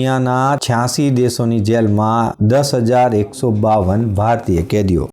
દુનિયાના છ્યાસી દેશોની જેલમાં દસ હજાર એકસો બાવન ભારતીય કેદીઓ.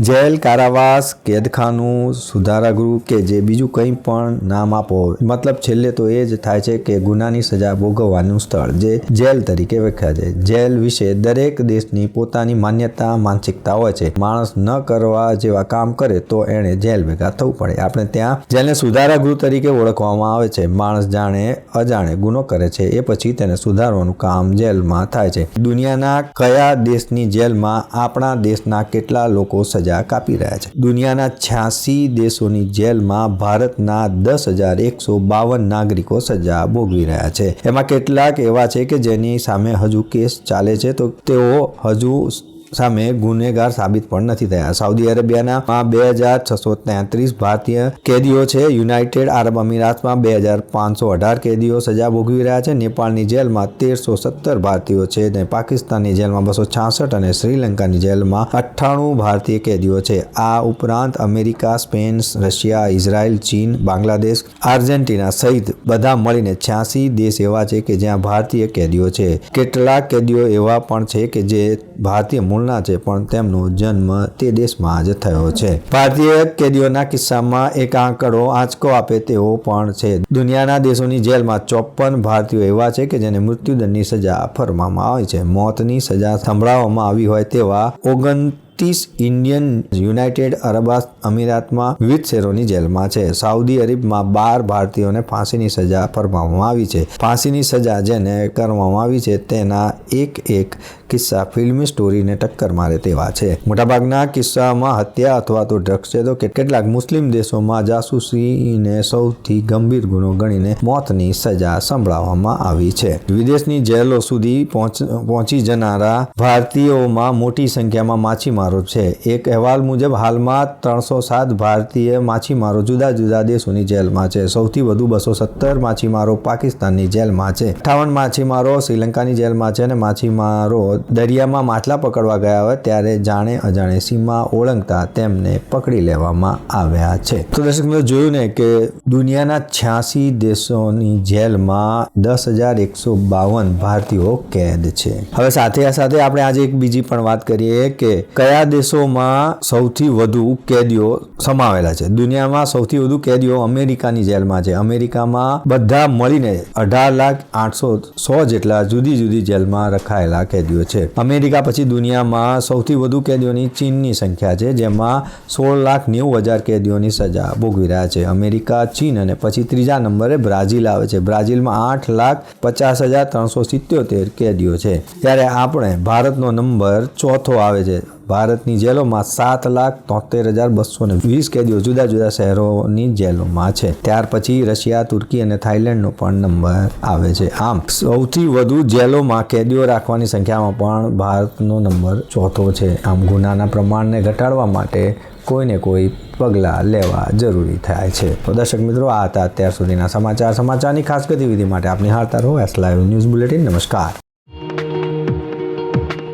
જેલ, કારાવાસ, કેદખાનું, સુધારાગૃહ કે જે બીજું કંઈ પણ નામ આપો મતલબ છેલ્લે તો એ જ થાય છે કે ગુનાની સજા ભોગવવાનું સ્થળ, જે જેલ તરીકે વ્યાખ્યા છે. જેલ વિશે દરેક દેશની પોતાની માન્યતા, માનસિકતા હોય છે. માણસ ન કરવા જેવા કામ કરે તો એણે જેલ ભેગા થવું પડે. આપણે ત્યાં જેલને સુધારાગૃહ તરીકે ઓળખવામાં આવે છે. માણસ જાણે, અજાણે ગુનો કરે છે. એ પછી તેને સુધારવાનું કામ જેલમાં થાય છે. દુનિયાના કયા દેશની જેલમાં આપણા દેશના કેટલા લોકો સજા કાપી રહ્યા છે. દુનિયાના છ્યાસી દેશોની જેલમાં ભારતના દસ હજાર એકસો બાવન નાગરિકો સજા ભોગવી રહ્યા છે. એમાં કેટલાક એવા છે કે જેની સામે હજુ કેસ ચાલે છે તો તેઓ હજુ સામે ગુનેગાર સાબિત પણ નથી થયા. સાઉદી અરેબિયાના બે હજાર છસો તેત્રીસ ભારતીય કેદીઓ છે. યુનાઇટેડ આરબ અમીરાતમાં બે હજાર પાંચસો અઢાર કેદીઓ સજા ભોગવી રહ્યા છે. નેપાળની જેલમાં તેરસો સત્તર ભારતીયો છે અને પાકિસ્તાનની જેલમાં બસો છાસઠ અને શ્રીલંકાની જેલમાં અઠ્ઠાણું ભારતીય કેદીઓ છે. આ ઉપરાંત અમેરિકા, સ્પેન, રશિયા, ઇઝરાયલ, ચીન, બાંગ્લાદેશ, આર્જેન્ટિના સહિત બધા મળીને છ્યાસી દેશ એવા છે કે જ્યાં ભારતીય કેદીઓ છે. કેટલાક કેદીઓ એવા પણ છે કે જે ભારતીય મૂળના છે, પણ તેમનો જન્મ તે દેશમાં જ થયો છે. ભારતીય કેદીઓના કિસ્સામાં એક આંકડો આંચકો આપે તેવો પણ છે. દુનિયાના દેશોની જેલમાં ચોપન ભારતીયો એવા છે કે જેને મૃત્યુદંડની સજા ફરવામાં આવી છે. મોતની સજા સંભળાવવામાં આવી હોય તેવા ઓગણ ત્રીસ ઇન્ડિયન યુનાઇટેડ અરબ અમીરાતમાં વિવિધ શહેરોની જેલમાં છે. સાઉદી અરેબમાં બાર ભારતીયોને ફાંસીની સજા ફરમાવવામાં આવી છે. ફાંસીની સજા જેને કરવામાં આવી છે તેના એક એક કિસ્સા ફિલ્મી સ્ટોરીને ટક્કર મારે તેવા છે. મોટાભાગના કિસ્સામાં હત્યા અથવા તો ડ્રગ્સ છે તો કેટલાક મુસ્લિમ દેશોમાં જાસૂસીને સૌથી ગંભીર ગુનો ગણીને મોતની સજા સંભળાવવામાં આવી છે. વિદેશની જેલો સુધી પહોંચી જનારા ભારતીયોમાં મોટી સંખ્યામાં માછીમારો છે. એક અહેવાલ મુજબ, હાલમાં ત્રણસો સાત ભારતીય માછીમારો જુદા જુદા દેશોની જેલમાં છે. સૌથી વધુ બસો સત્તર માછીમારો પાકિસ્તાનની જેલમાં છે. અઠાવન માછીમારો શ્રીલંકાની જેલમાં છે અને માછીમારો દરિયામાં માછલા પકડવા ગયા હોય ત્યારે જાણે અજાણે સીમા ઓળંગતા તેમને પકડી લેવામાં આવ્યા છે. તો દર્શક મિત્રો, જોયું ને કે દુનિયાના છ્યાસી દેશોની જેલમાં દસ હજાર એકસો બાવન ભારતીયો કેદ છે. હવે સાથે સાથે આપણે આજે એક બીજી પણ વાત કરીએ કે કયા દેશોમાં સૌથી વધુ કેદીઓ સમાવેલા છે? દુનિયામાં સૌથી વધુ કેદીઓ અમેરિકાની જેલમાં છે. અમેરિકામાં બધા મળીને અઢાર લાખ આઠસો સો જેટલા જુદી જુદી જેલમાં રખાયેલા કેદીઓ છે. અમેરિકા પછી દુનિયામાં સૌથી વધુ કેદીઓની ચીનની સંખ્યા છે, જેમાં સોળ લાખ નેવું હજાર કેદીઓની સજા ભોગવી રહ્યા છે. અમેરિકા, ચીન અને પછી ત્રીજા નંબરે બ્રાઝિલ આવે છે. બ્રાઝિલમાં આઠ લાખ પચાસ હજાર ત્રણસો સિત્યોતેર કેદીઓ છે. ત્યારે આપણે ભારતનો નંબર ચોથો આવે છે. ભારતની જેલોમાં સાત લાખ તોતેર હજાર બસો ને વીસ કેદીઓ જુદા જુદા શહેરોની જેલોમાં છે. ત્યાર પછી રશિયા, તુર્કી અને થાઇલેન્ડનો પણ નંબર આવે છે. આમ, સૌથી વધુ જેલોમાં કેદીઓ રાખવાની સંખ્યામાં પણ ભારતનો નંબર ચોથો છે. આમ, ગુનાના પ્રમાણને ઘટાડવા માટે કોઈને કોઈ પગલાં લેવા જરૂરી થાય છે. તો દર્શક મિત્રો, આ હતા અત્યાર સુધીના સમાચાર. સમાચારની ખાસ ગતિવિધિ માટે આપની હારતા રહો. એસ લાઈવ ન્યૂઝ બુલેટિન નમસ્કાર.